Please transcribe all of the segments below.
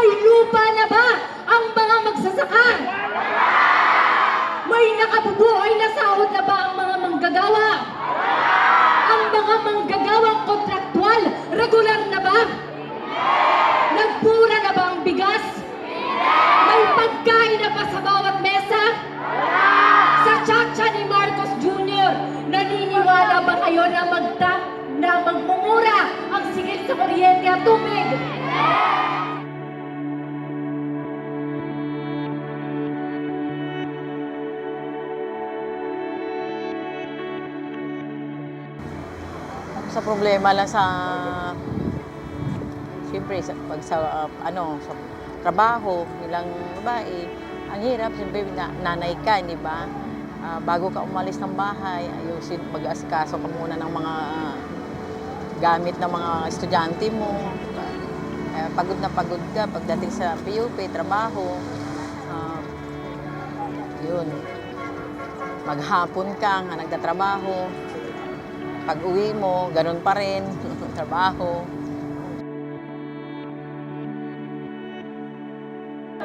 May lupa na ba ang mga magsasaka? May nakabubuhay na sahod na ba ang mga manggagawa? Ang mga manggagawang kontraktual, regular na ba? Nagpura na ba ang bigas? May pagkain na ba sa bawat mesa? Sa tsatsya ni Marcos Jr., naniniwala ba kayo na magta na magmumura ang singil sa kuryente at tubig? Sa problema lang sa siyempre sa pag sa uh, ano sa trabaho bilang babae ang hirap siyempre na, nanay ka di ba? Ah, bago ka umalis ng bahay ayusin mag-askaso ka muna ng mga gamit ng mga estudyante mo. Kaya pagod na pagod ka pagdating sa PUP trabaho. Ah, yun. Maghapon ka nga nagtatrabaho pag uwi mo, ganun pa rin, trabaho.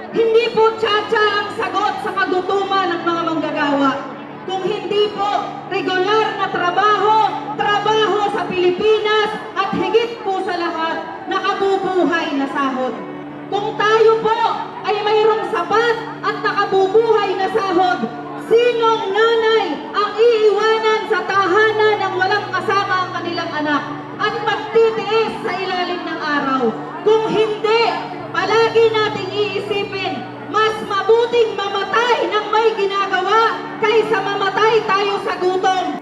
Hindi po tsa-tsa ang sagot sa kagutuman ng mga manggagawa. Kung hindi po regular na trabaho, trabaho sa Pilipinas at higit po sa lahat, nakabubuhay na sahod. Kung tayo po ay mayroong sapat at nakabubuhay na sahod, Kung hindi, palagi nating iisipin, mas mabuting mamatay ng may ginagawa kaysa mamatay tayo sa gutom.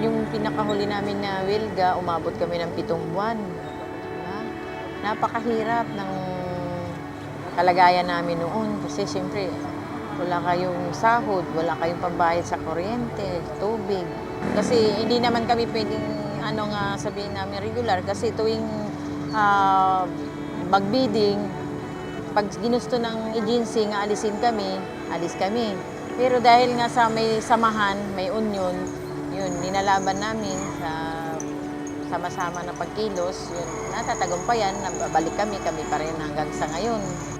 Yung pinakahuli namin na wilga, umabot kami ng pitong buwan. Diba? Napakahirap ng kalagayan namin noon kasi siyempre wala kayong sahod, wala kayong pambayad sa kuryente, tubig. Kasi hindi naman kami pwedeng ano nga sabihin namin regular kasi tuwing ah, mag-bidding, pag ginusto ng agency nga alisin kami, alis kami. Pero dahil nga sa may samahan, may union, yun, ninalaban namin sa sama-sama na pagkilos, yun, natatagumpayan, nababalik kami, kami pa rin hanggang sa ngayon.